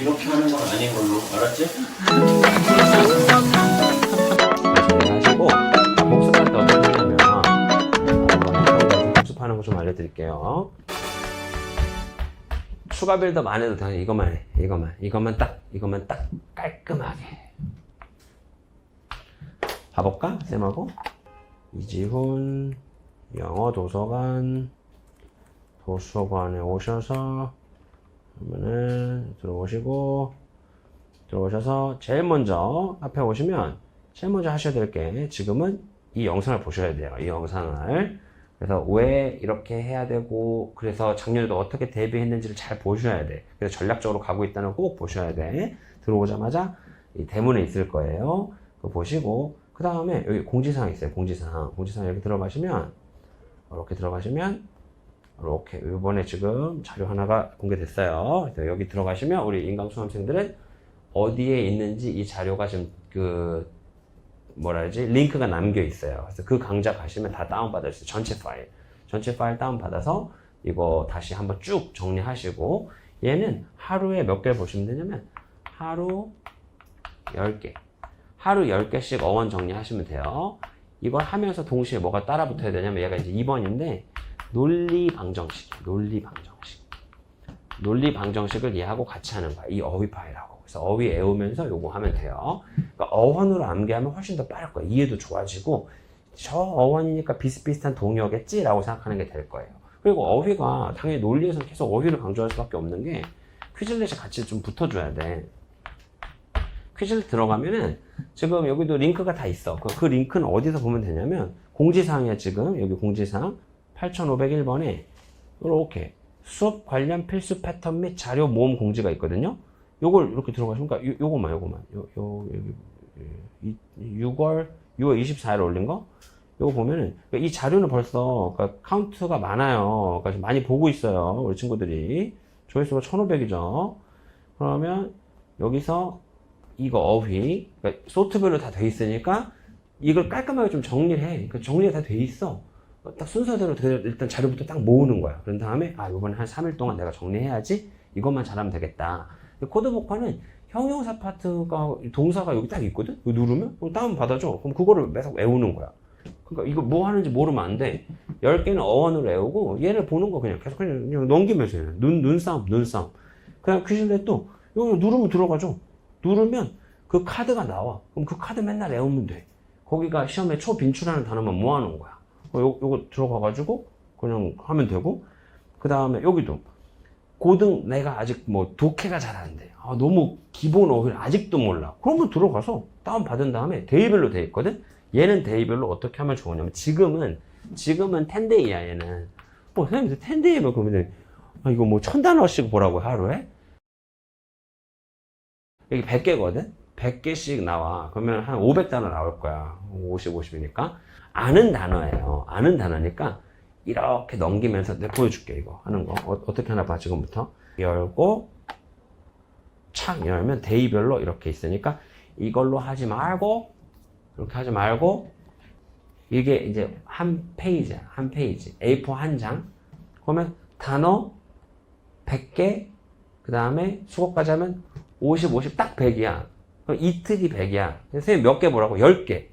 이렇게 하는 건 아닌 걸로 알았지? 정리하시고 복습할 때 어떻게 하냐면 한번 복습하는 거 좀 알려드릴게요. 추가 빌드업 안 해도 돼. 이것만 해. 이것만. 이것만 딱. 이것만 딱 깔끔하게. 가볼까? 쌤하고. 이지훈 영어 도서관 도서관에 오셔서 그러면은 들어오시고 들어오셔서 제일 먼저 앞에 오시면 제일 먼저 하셔야 될 게 지금은 이 영상을 보셔야 돼요. 이 영상을. 그래서 왜 이렇게 해야 되고 그래서 작년에도 어떻게 대비했는지를 잘 보셔야 돼. 그래서 전략적으로 가고 있다는 거꼭 보셔야 돼. 들어오자마자 이 대문에 있을 거예요. 그거 보시고 그 다음에 여기 공지사항 있어요. 공지사항. 공지사항 이렇게 들어가시면 이렇게 들어가시면 이렇게 이번에 지금 자료 하나가 공개됐어요. 여기 들어가시면 우리 인강 수험생들은 어디에 있는지 이 자료가 지금 그 뭐라 해야지 링크가 남겨 있어요. 그래서 그 강좌 가시면 다 다운 받을 수 있어요. 전체 파일, 전체 파일 다운 받아서 이거 다시 한번 쭉 정리하시고 얘는 하루에 몇 개를 보시면 되냐면 하루 10개, 하루 10개씩 어원 정리하시면 돼요. 이걸 하면서 동시에 뭐가 따라 붙어야 되냐면 얘가 이제 2번인데 논리 방정식, 논리 방정식. 논리 방정식을 얘하고 같이 하는 거야. 이 어휘 파일하고. 그래서 어휘 외우면서 요거 하면 돼요. 그러니까 어원으로 암기하면 훨씬 더 빠를 거예요. 이해도 좋아지고 저 어원이니까 비슷비슷한 동요겠지라고 생각하는 게 될 거예요. 그리고 어휘가 당연히 논리에서는 계속 어휘를 강조할 수밖에 없는 게 퀴즐렛이 같이 좀 붙어줘야 돼. 퀴즐렛 들어가면은 지금 여기도 링크가 다 있어. 그, 그 링크는 어디서 보면 되냐면 공지사항이야 지금 여기 공지사항 8501번에 이렇게 수업 관련 필수 패턴 및 자료 모음 공지가 있거든요. 요걸 이렇게 들어가시니까 요, 요거만 요거만 요, 요 이, 6월 6월 24일 올린 거 요거 보면은 그러니까 이 자료는 벌써 그러니까 카운트가 많아요. 그러니까 좀 많이 보고 있어요. 우리 친구들이 조회수가 1,500이죠. 그러면 여기서 이거 어휘 그러니까 소트별로 다 돼 있으니까 이걸 깔끔하게 좀 정리를 해. 그러니까 정리가 다 돼 있어. 딱 순서대로 돼- 일단 자료부터 딱 모으는 거야. 그런 다음에 아 이번에 한 3일 동안 내가 정리해야지. 이것만 잘하면 되겠다. 코드 복화는 형용사 파트가 동사가 여기 딱 있거든. 이거 누르면 그거 다운 받아줘. 그럼 그거를 계속 외우는 거야. 그러니까 이거 뭐 하는지 모르면 안 돼. 10개는 어원으로 외우고 얘를 보는 거 그냥 계속 그냥, 그냥 넘기면서 해. 눈, 눈싸움, 눈싸움. 그냥 퀴즈넷도 이거 누르면 들어가죠. 누르면 그 카드가 나와. 그럼 그 카드 맨날 외우면 돼. 거기가 시험에 초빈출하는 단어만 모아놓은 거야. 어, 요, 요거 들어가가지고 그냥 하면 되고 그 다음에 여기도 고등 내가 아직 뭐 독해가 잘안 돼. 아, 너무 기본 어휘를 아직도 몰라. 그러면 들어가서 다운 받은 다음에 데이별로 돼 있거든. 얘는 데이별로 어떻게 하면 좋으냐면 지금은 지금은 10데이야 얘는. 뭐 선생님 10데이면 그러면 아, 이거 뭐 천 단어씩 보라고 하루에? 여기 100개거든? 100개씩 나와. 그러면 한 500단어 나올 거야. 50, 50이니까. 아는 단어예요. 아는 단어니까 이렇게 넘기면서 내가 보여줄게 이거 하는 거. 어, 떻게 하나 봐 지금부터. 열고 착 열면 데이별로 이렇게 있으니까 이걸로 하지 말고 이렇게 하지 말고 이게 이제 한 페이지야 한 페이지. A4 한 장. 그러면 단어 100개 그 다음에 수고까지 하면 50, 50 딱 100이야. 그럼 이틀이 100이야. 선생님 몇 개 보라고? 10개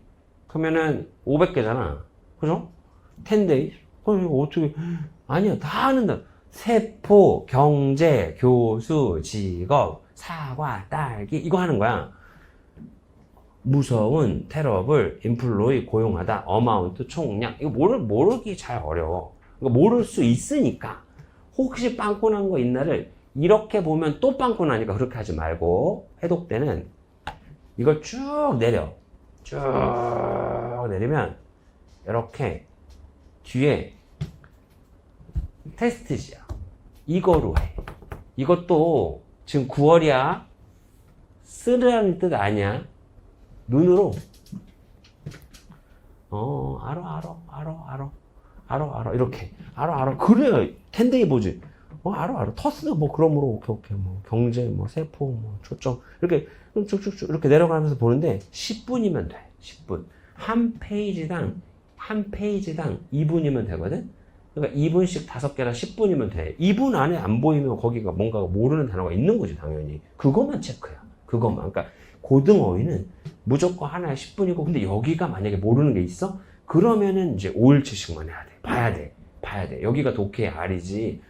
그러면은 500개잖아. 그죠? 10days? 그럼 이거 어떻게, 아니야. 다 하는다. 세포, 경제, 교수, 직업, 사과, 딸기, 이거 하는 거야. 무서운, 테러블, 인플로이, 고용하다, 어마운트, 총량. 이거 모르, 모르기 잘 어려워. 그러니까 모를 수 있으니까. 혹시 빵꾸 난 거 있나를 이렇게 보면 또 빵꾸 나니까 그렇게 하지 말고, 해독 때는 이걸 쭉 내려. 쭉 내리면 이렇게 뒤에 테스트지야. 이거로 해. 이것도 지금 9월이야. 쓰라는 뜻 아니야. 눈으로 어 알아 알아 알아 알아 알아 알아 이렇게 알아 알아 그래 텐데이 보지 어 알아 알아 터스 뭐 그러므로 오케이 오케이 뭐 경제 뭐 세포 뭐 초점 이렇게 쭉쭉쭉 이렇게 내려가면서 보는데 10분이면 돼 10분 한 페이지당 한 페이지당 2분이면 되거든 그러니까 2분씩 다섯 개라 10분이면 돼. 2분 안에 안 보이면 거기가 뭔가 모르는 단어가 있는 거지, 당연히. 그것만 체크야. 그것만. 그러니까 고등어휘는 무조건 하나에 10분이고, 근데 여기가 만약에 모르는 게 있어? 그러면은 이제 5일치씩만 해야 돼. 봐야 돼. 봐야 돼. 여기가 독해의 R이지.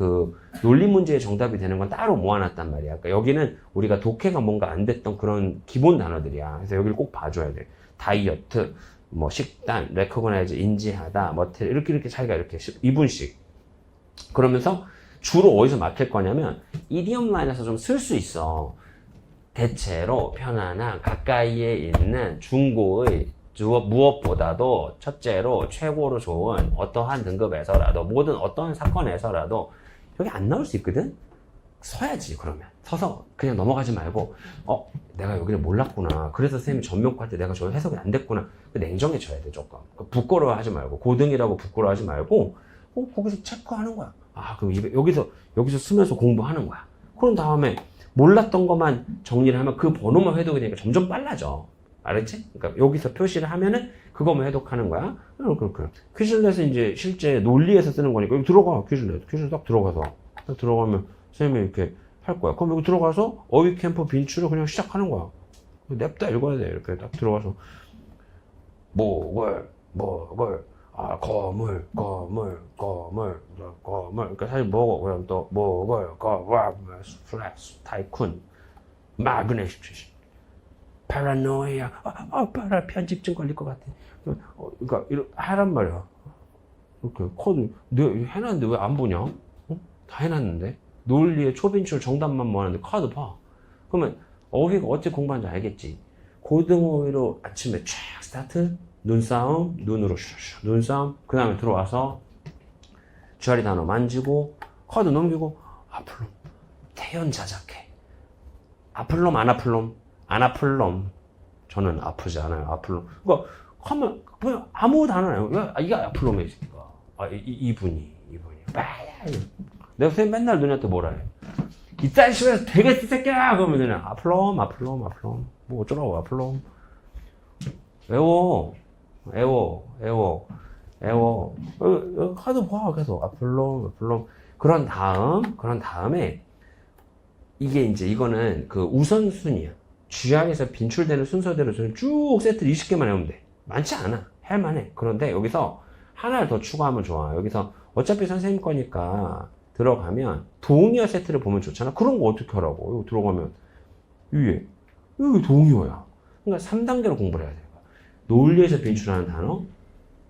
그 논리 문제의 정답이 되는 건 따로 모아놨단 말이야. 그러니까 여기는 우리가 독해가 뭔가 안 됐던 그런 기본 단어들이야. 그래서 여기를 꼭 봐줘야 돼. 다이어트, 뭐 식단, 레코그나이즈, 인지하다, 뭐 이렇게 이렇게 자기가 이렇게 2분씩. 그러면서 주로 어디서 막힐 거냐면 이디엄 라인에서 좀 쓸 수 있어. 대체로 편안한 가까이에 있는 중고의 무엇보다도 첫째로 최고로 좋은 어떠한 등급에서라도 모든 어떤 사건에서라도 여기 안 나올 수 있거든? 서야지 그러면. 서서 그냥 넘어가지 말고 어 내가 여기를 몰랐구나. 그래서 선생님이 전명할 때 내가 저 해석이 안 됐구나. 냉정해져야 돼 조금. 그 부끄러워하지 말고 고등이라고 부끄러워하지 말고 어 거기서 체크하는 거야. 아 그럼 이- 여기서 여기서 쓰면서 공부하는 거야. 그런 다음에 몰랐던 것만 정리를 하면 그 번호만 회독이 되니까 점점 빨라져 알았지? 그러니까 여기서 표시를 하면은 그것만 해독하는 거야. 그렇게. 퀴즐렛은 이제 실제 논리에서 쓰는 거니까 여기 들어가 퀴즐렛. 퀴즐 딱 들어가서 딱 들어가면 선생님이 이렇게 할 거야. 그럼 여기 들어가서 어휘 캠프 빈출을 그냥 시작하는 거야. 냅다 읽어야 돼. 이렇게 딱 들어가서 목을 목을 아 거물 거물 거물 거물 그러니까 사실 뭐 그럼 또 목을 거와 플렉스 타이쿤 마그네시스 파라노이아 아, 아 파라 편집증 걸릴 것 같아. 어, 그러니까 하란 말이야. 이렇게 코드 해놨는데 왜 안 보냐? 어? 다 해놨는데? 논리의 초빈출 정답만 모았는데 카드 봐. 그러면 어휘가 어찌 공부하는지 알겠지? 고등어휘로 아침에 쫙 스타트. 눈싸움 눈으로 슈슈 눈싸움. 그 다음에 들어와서 주아리 단어 만지고 카드 넘기고 아플롬 태연 자작해. 아플롬 안 아플롬 안 아플 놈. 저는 아프지 않아요. 아플 놈. 그러니까 하면 그냥 아무 단어예요. 왜 아, 이게 아플 놈이니까. 아, 이, 이- 이분이 이분이. 빠야. 내가 선생님 맨날 너네한테 뭐라 해. 이딴 식으로 되겠지 새끼야 그러면 그냥 아플 놈 아플 놈 아플 놈. 뭐 어쩌라고 아플 놈. 외워. 외워. 외워. 외워. 어, 어, 카드 봐 계속 아플 놈 아플 놈. 그런 다음 그런 다음에 이게 이제 이거는 그 우선순위야. GR에서 빈출되는 순서대로 저는 쭉 세트를 20개만 해오면 돼. 많지 않아. 할만해. 그런데 여기서 하나를 더 추가하면 좋아. 여기서 어차피 선생님 거니까 들어가면 동의어 세트를 보면 좋잖아. 그런 거 어떻게 하라고. 여기 들어가면 위에 여기 동의어야. 그러니까 3단계로 공부를 해야 돼. 논리에서 빈출하는 단어,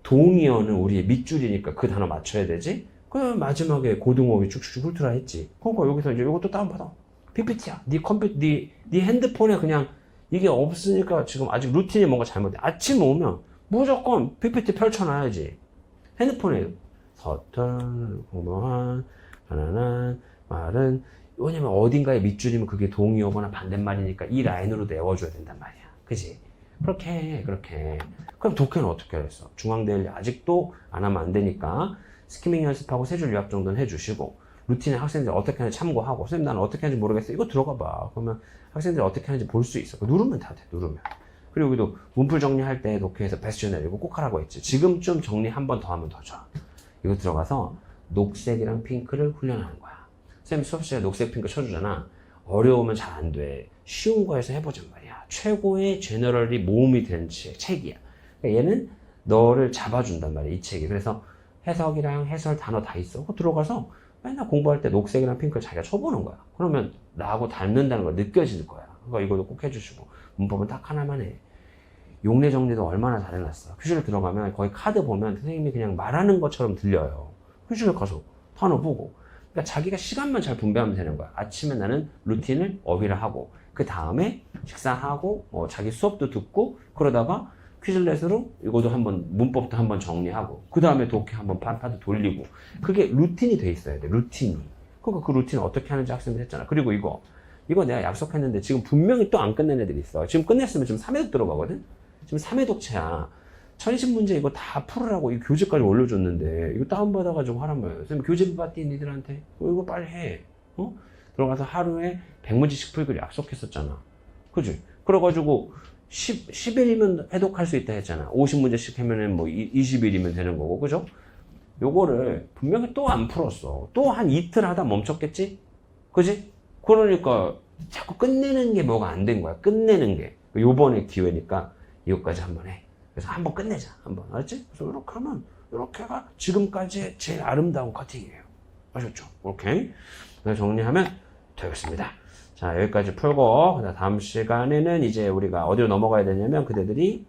동의어는 우리의 밑줄이니까 그 단어 맞춰야 되지. 그 마지막에 고등어휘 쭉쭉쭉 훑으라 했지. 그러니까 여기서 이제 이것도 다운받아. PPT야. 네 컴퓨터, 네, 네 핸드폰에 그냥 이게 없으니까 지금 아직 루틴이 뭔가 잘못돼. 아침 오면 무조건 PPT 펼쳐놔야지. 핸드폰에 서툰, 공명한, 편안한 말은 왜냐면 어딘가에 밑줄이면 그게 동의어거나 반대말이니까 이 라인으로 내워줘야 된단 말이야. 그지? 그렇게 해, 그렇게. 그럼 독해는 어떻게 하겠어? 중앙대일 아직도 안 하면 안 되니까 스키밍 연습하고 세 줄 요약 정도는 해주시고 루틴에 학생들 어떻게 하는지 참고하고 선생님 나는 어떻게 하는지 모르겠어. 이거 들어가 봐. 그러면 학생들이 어떻게 하는지 볼 수 있어. 누르면 다 돼 누르면. 그리고 여기도 문풀 정리할 때 독해에서 베스트னர் 이거 꼭 하라고 했지. 지금쯤 정리 한 번 더 하면 더 좋아. 이거 들어가서 녹색이랑 핑크를 훈련하는 거야. 선생님 수업 시간에 녹색 핑크 쳐주잖아. 어려우면 잘 안 돼. 쉬운 거에서 해보잔 말이야. 최고의 제너럴이 모음이 책, 책이야. 그러니까 얘는 너를 잡아준단 말이야 이 책이. 그래서 해석이랑 해설 단어 다 있어. 들어가서 맨날 공부할 때 녹색이랑 핑크를 자기가 쳐보는 거야. 그러면 나하고 닮는다는 걸 느껴질 거야. 그러니까 이것도 꼭 해주시고 문법은 딱 하나만 해. 용례 정리도 얼마나 잘해놨어. 퀴즈를 들어가면 거의 카드 보면 선생님이 그냥 말하는 것처럼 들려요. 퀴즈를 가서 단어 보고. 그러니까 자기가 시간만 잘 분배하면 되는 거야. 아침에 나는 루틴을 어휘를 하고 그 다음에 식사하고 뭐 자기 수업도 듣고 그러다가 퀴즐렛으로 이것도 한번 문법도 한번 정리하고 그 다음에 독해 한번 판파도 돌리고 그게 루틴이 돼 있어야 돼 루틴이. 그러니까 그 루틴 어떻게 하는지 학생들 했잖아. 그리고 이거 이거 내가 약속했는데 지금 분명히 또 안 끝낸 애들이 있어. 지금 끝냈으면 지금 3회독 들어가거든? 지금 3회독체야. 천신 문제 이거 다 풀으라고 이 교재까지 올려줬는데 이거 다운받아가지고 하란 말이야 선생님 교재 받디 니들한테? 어, 이거 빨리 해. 어? 들어가서 하루에 100문제씩 풀기로 약속했었잖아. 그지? 그래가지고 10, 10일이면 해독할 수 있다 했잖아. 50문제씩 하면은 뭐 20일이면 되는 거고, 그죠? 요거를 분명히 또 안 풀었어. 또 한 이틀 하다 멈췄겠지? 그지? 그러니까 자꾸 끝내는 게 뭐가 안 된 거야. 끝내는 게. 요번에 기회니까 이것까지 한번 해. 그래서 한번 끝내자. 한번. 알았지? 그래서 이렇게 하면 이렇게가 지금까지의 제일 아름다운 커팅이에요. 아셨죠? 오케이. 정리하면 되겠습니다. 자, 여기까지 풀고, 그다음 다음 시간에는 이제 우리가 어디로 넘어가야 되냐면 그대들이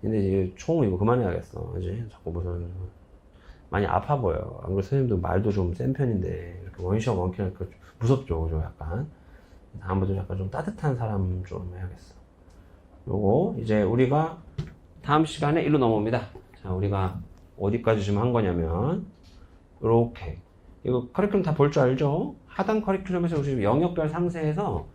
근데 이제 총 이거 그만해야겠어. 그지? 자꾸 무슨 많이 아파 보여. 안 그래도 선생님도 말도 좀 센 편인데 이렇게 원시어 원킬 하니까 좀 무섭죠, 그죠? 약간. 다음부터 약간 좀 따뜻한 사람 좀 해야겠어. 요거 이제 우리가 다음 시간에 일로 넘어옵니다. 자, 우리가 어디까지 지금 한 거냐면 요렇게 이거 커리큘럼 다 볼 줄 알죠? 하단 커리큘럼에서 지금 영역별 상세에서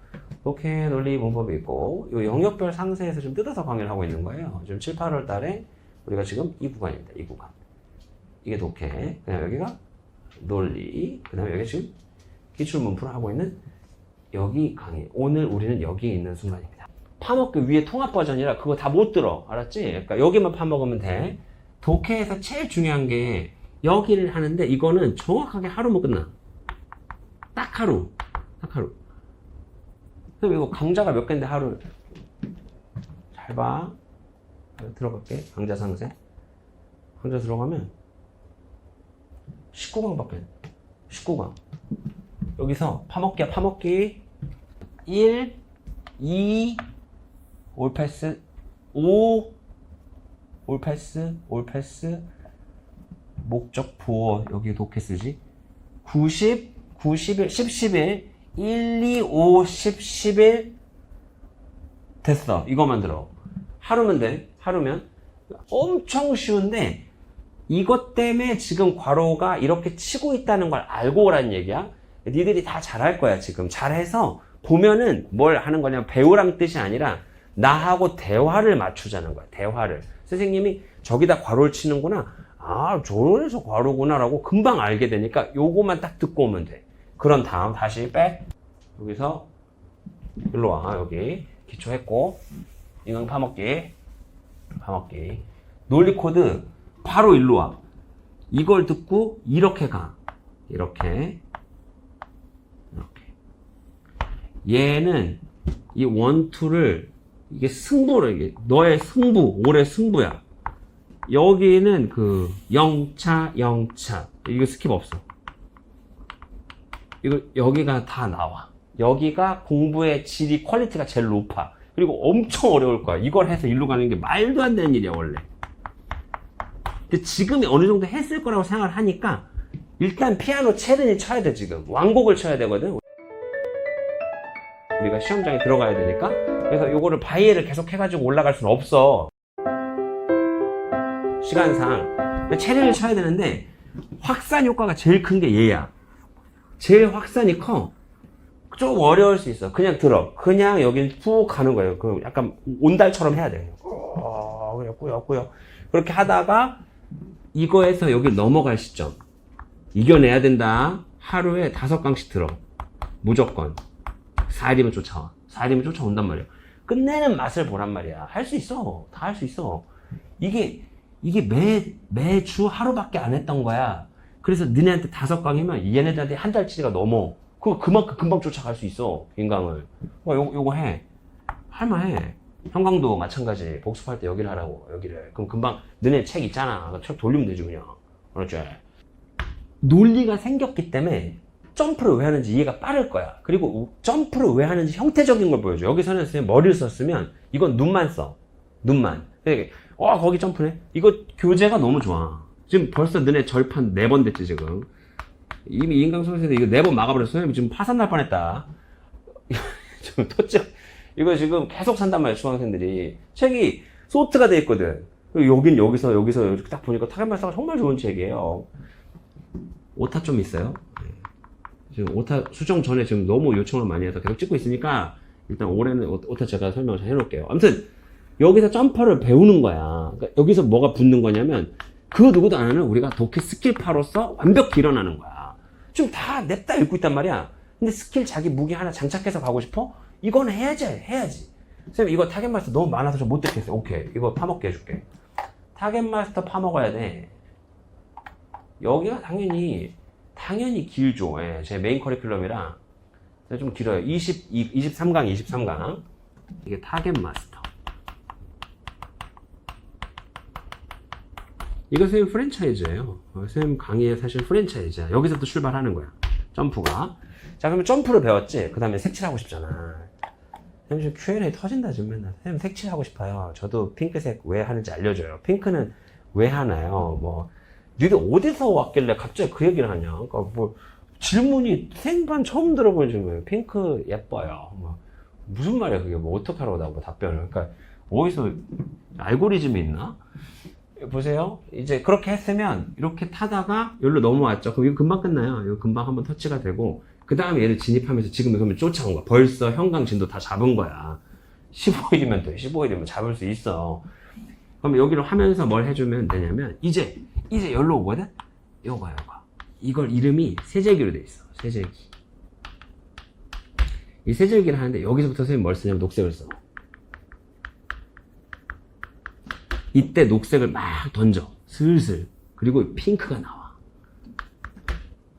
이렇게 논리 문법이 있고 이 영역별 상세에서 좀 뜯어서 강의를 하고 있는 거예요. 지금 7, 8월 달에 우리가 지금 이 구간입니다. 이 구간. 이게 독해. 그다음 여기가 논리. 그다음에 여기 지금 기출 문풀을 하고 있는 여기 강의. 오늘 우리는 여기에 있는 순간입니다. 파먹기 위에 통합 버전이라 그거 다 못 들어. 알았지? 그러니까 여기만 파먹으면 돼. 독해에서 제일 중요한 게 여기를 하는데 이거는 정확하게 하루면 끝나. 딱 하루. 딱 하루. 그럼 이거 강좌가 몇 개인데 하루. 잘 봐. 들어갈게. 강좌 상세. 강좌 들어가면 19강 밖에 19강. 여기서 파먹기야 파먹기 1, 2, 올패스 5, 올패스, 올패스 목적 부호 여기 독해 쓰지? 90, 91, 10, 11 1, 2, 5, 10, 11 됐어. 이거 만 들어. 하루면 돼. 하루면. 엄청 쉬운데 이것 때문에 지금 괄호가 이렇게 치고 있다는 걸 알고 오라는 얘기야. 니들이 다 잘할 거야 지금. 잘해서 보면은 뭘 하는 거냐 배우란 뜻이 아니라 나하고 대화를 맞추자는 거야 대화를. 선생님이 저기다 괄호를 치는구나 아 저래서 괄호구나라고 금방 알게 되니까 요거만 딱 듣고 오면 돼. 그런 다음 다시 백. 여기서 일로 와. 여기 기초했고. 인강 파먹기. 파먹기. 논리 코드 바로 일로 와. 이걸 듣고 이렇게 가. 이렇게. 이렇게. 얘는 이 원투를 이게 승부를 이게 너의 승부 올해 승부야 여기는 그 영차 영차. 이거 스킵 없어. 이거 여기가 다 나와. 여기가 공부의 질이 퀄리티가 제일 높아. 그리고 엄청 어려울 거야. 이걸 해서 일로 가는 게 말도 안 되는 일이야 원래. 근데 지금이 어느 정도 했을 거라고 생각을 하니까 일단 피아노 체르니 쳐야 돼 지금. 왕곡을 쳐야 되거든. 우리가 시험장에 들어가야 되니까. 그래서 요거를 바이에를 계속 해가지고 올라갈 수는 없어 시간상 체르니를 쳐야 되는데 확산 효과가 제일 큰 게 얘야 제일 확산이 커 좀 어려울 수 있어 그냥 들어 그냥 여길 푹 가는 거예요 그 약간 온달처럼 해야 돼 어, 그냥 꾸역 꾸역 그렇게 하다가 이거에서 여기 넘어갈 시점 이겨내야 된다. 하루에 다섯 강씩 들어. 무조건. 4일이면 쫓아와. 4일이면 쫓아온단 말이야. 끝내는 맛을 보란 말이야. 할 수 있어. 다 할 수 있어. 이게, 이게 매, 매주 하루밖에 안 했던 거야. 그래서 너네한테 다섯 강이면 얘네들한테 한 달치가 넘어. 그거 그만큼 금방 쫓아갈 수 있어. 인강을. 어, 요거, 요거 해. 할만해. 형광도 마찬가지. 복습할 때 여기를 하라고. 여기를. 그럼 금방 너네 책 있잖아. 그책 돌리면 되지, 그냥. 그렇지. 논리가 생겼기 때문에 점프를 왜 하는지 이해가 빠를 거야. 그리고 점프를 왜 하는지 형태적인 걸 보여줘. 여기서는 머리를 썼으면 이건 눈만 써. 눈만. 그러니까 와 거기 점프네. 이거 교재가 너무 좋아. 지금 벌써 너네 절판 네 번 됐지 지금. 이미 인강 선생님 이거 네 번 막아버렸어. 선생님 지금 파산 날 뻔했다. 지금 터치. 이거 지금 계속 산단 말이야 중학생들이. 책이 소트가 돼 있거든. 여긴 여기서 여기서 이렇게 딱 보니까 타겟발사가 정말 좋은 책이에요. 오타 좀 있어요. 네. 지금 오타 수정 전에 지금 너무 요청을 많이 해서 계속 찍고 있으니까 일단 올해는 오- 오타 제가 설명을 잘 해놓을게요. 아무튼 여기서 점퍼를 배우는 거야. 그러니까 여기서 뭐가 붙는 거냐면 그 누구도 안 하는 우리가 독해 스킬파로서 완벽히 일어나는 거야. 지금 다 냅다 읽고 있단 말이야. 근데 스킬 자기 무기 하나 장착해서 가고 싶어? 이건 해야지, 해야지. 선생님 이거 타겟 마스터 너무 많아서 좀못 듣겠어요. 오케이 이거 파먹게 해줄게. 타겟 마스터 파먹어야 돼. 여기가 당연히 당연히 길죠. 예, 제 메인 커리큘럼이라 좀 길어요. 20, 23강, 23강. 이게 타겟 마스터. 이거 선생님 프랜차이즈예요. 어, 선생님 강의에 사실 프랜차이즈야. 여기서부터 출발하는 거야. 점프가. 자, 그러면 점프를 배웠지? 그 다음에 색칠하고 싶잖아. 선생님 지금 Q&A 터진다 지금 맨날. 선생님 색칠하고 싶어요. 저도 핑크색 왜 하는지 알려줘요. 핑크는 왜 하나요? 뭐, 니들 어디서 왔길래 갑자기 그 얘기를 하냐? 그러니까 뭐, 질문이 생판 처음 들어보는 질문이에요. 핑크 예뻐요. 뭐, 무슨 말이야 그게 뭐 어떻게 하라고 나고 답변을. 그러니까 어디서 알고리즘이 있나? 보세요. 이제 그렇게 했으면 이렇게 타다가 여기로 넘어왔죠. 그럼 이거 금방 끝나요. 이거 금방 한번 터치가 되고 그 다음에 얘를 진입하면서 지금 그러면 쫓아온 거야. 벌써 현강 진도 다 잡은 거야. 15일이면 돼. 15일이면 잡을 수 있어. 그럼 여기로 하면서 뭘 해주면 되냐면 이제 이제 여기로 오거든. 요거 요거. 이걸 이름이 세제기로 돼 있어. 세제기. 이 세제기를 하는데 여기서부터 선생님 뭘 쓰냐면 녹색을 써. 이때 녹색을 막 던져. 슬슬. 그리고 핑크가 나와.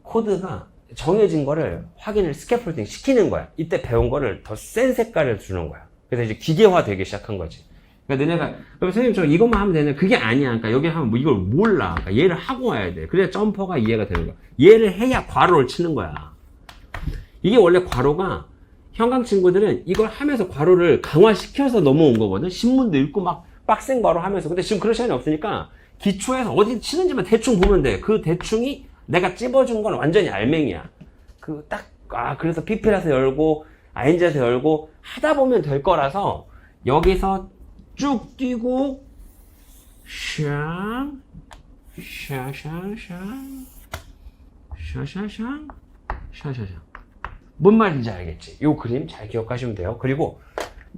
코드가 정해진 거를 확인을 스캐폴딩 시키는 거야. 이때 배운 거를 더 센 색깔을 주는 거야. 그래서 이제 기계화 되기 시작한 거지. 그러니까 너네가, 그럼 선생님 저 이것만 하면 되는 그게 아니야. 그러니까 여기 하면 뭐 이걸 몰라. 그러니까 얘를 하고 와야 돼. 그래야 점퍼가 이해가 되는 거야. 얘를 해야 괄호를 치는 거야. 이게 원래 괄호가 형광 친구들은 이걸 하면서 괄호를 강화시켜서 넘어온 거거든. 신문도 읽고 막 빡센 괄호 하면서. 근데 지금 그럴 시간이 없으니까 기초에서 어디 치는지만 대충 보면 돼. 그 대충이 내가 찝어준 건 완전히 알맹이야. 그 딱, 아, 그래서 PP라서 열고, ING에서 열고 하다 보면 될 거라서 여기서 쭉 뛰고, 샹, 샤샹샹, 샤샤샹, 샤샤샹. 뭔 말인지 알겠지? 요 그림 잘 기억하시면 돼요. 그리고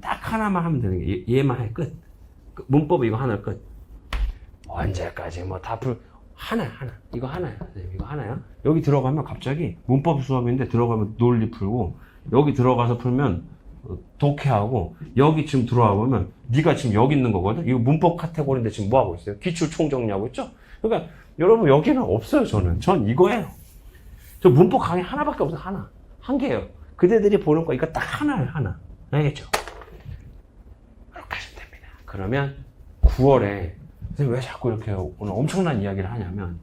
딱 하나만 하면 되는 게 얘- 얘만 해 끝. 그 문법 이거 하나 끝. 언제까지 뭐 다 풀 하나 하나. 이거 하나야. 선생님 이거 하나야. 여기 들어가면 갑자기 문법 수업인데 들어가면 논리 풀고 여기 들어가서 풀면 어, 독해하고 여기 지금 들어와 보면 네가 지금 여기 있는 거거든? 이거 문법 카테고리인데 지금 뭐 하고 있어요? 기출 총정리하고 있죠? 그러니까 여러분 여기는 없어요 저는. 전 이거예요. 저 문법 강의 하나밖에 없어 하나. 한 개예요. 그대들이 보는 거 이거 딱 하나예요 하나. 알겠죠 그렇게 하시면 됩니다 그러면 9월에 선생님 왜 자꾸 이렇게 오늘 엄청난 이야기를 하냐면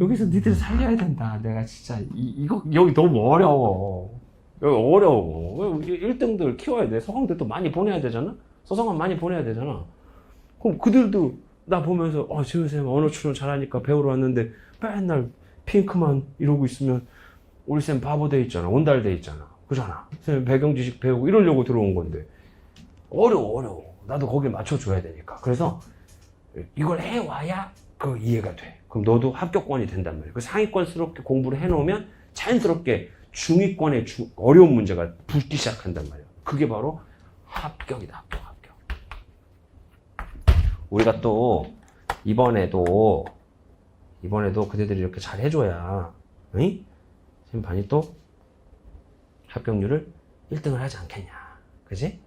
여기서 니들 살려야 된다. 내가 진짜 이, 이거 여기 너무 어려워. 여기 어려워. 1등들 키워야 돼. 서강들도 많이 보내야 되잖아. 서성한 많이 보내야 되잖아. 그럼 그들도 나 보면서 아 지금 선생님 언어 추론 잘하니까 배우러 왔는데 맨날 핑크만 이러고 있으면 우리 쌤 바보 돼 있잖아. 온달 돼 있잖아. 그잖아. 선생님 배경 지식 배우고 이러려고 들어온 건데 어려워 어려워. 나도 거기에 맞춰줘야 되니까. 그래서 이걸 해와야 그 이해가 돼. 그럼 너도 합격권이 된단 말이야. 그 상위권스럽게 공부를 해놓으면 자연스럽게 중위권의 주- 어려운 문제가 붙기 시작한단 말이야. 그게 바로 합격이다. 합격, 합격. 우리가 또 이번에도 이번에도 그대들이 이렇게 잘 해줘야, 응? 반이 또 합격률을 1등을 하지 않겠냐. 그지?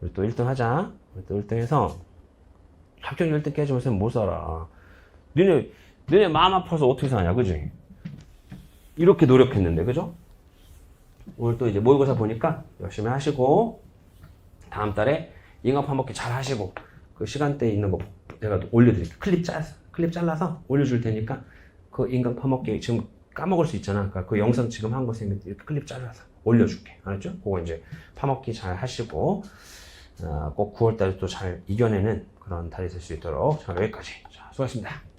우리 또 1등 하자. 우리 또 1등 해서 합격률 1등 깨지면 쌤못 살아. 너네, 너네 마음 아파서 어떻게 사냐, 그지? 이렇게 노력했는데, 그죠? 오늘 또 이제 모의고사 보니까 열심히 하시고, 다음 달에 인강 파먹기 잘 하시고, 그 시간대에 있는 거 내가 올려드릴게요. 클립 짜서, 클립 잘라서 올려줄 테니까, 그 인강 파먹기 지금 까먹을 수 있잖아. 그러니까 그 영상 지금 한거 이렇게 클립 잘라서 올려줄게. 알았죠? 그거 이제 파먹기 잘 하시고, 아, 꼭 9월달에 또 잘 이겨내는 그런 달이 될 수 있도록 자 여기까지. 자 수고하셨습니다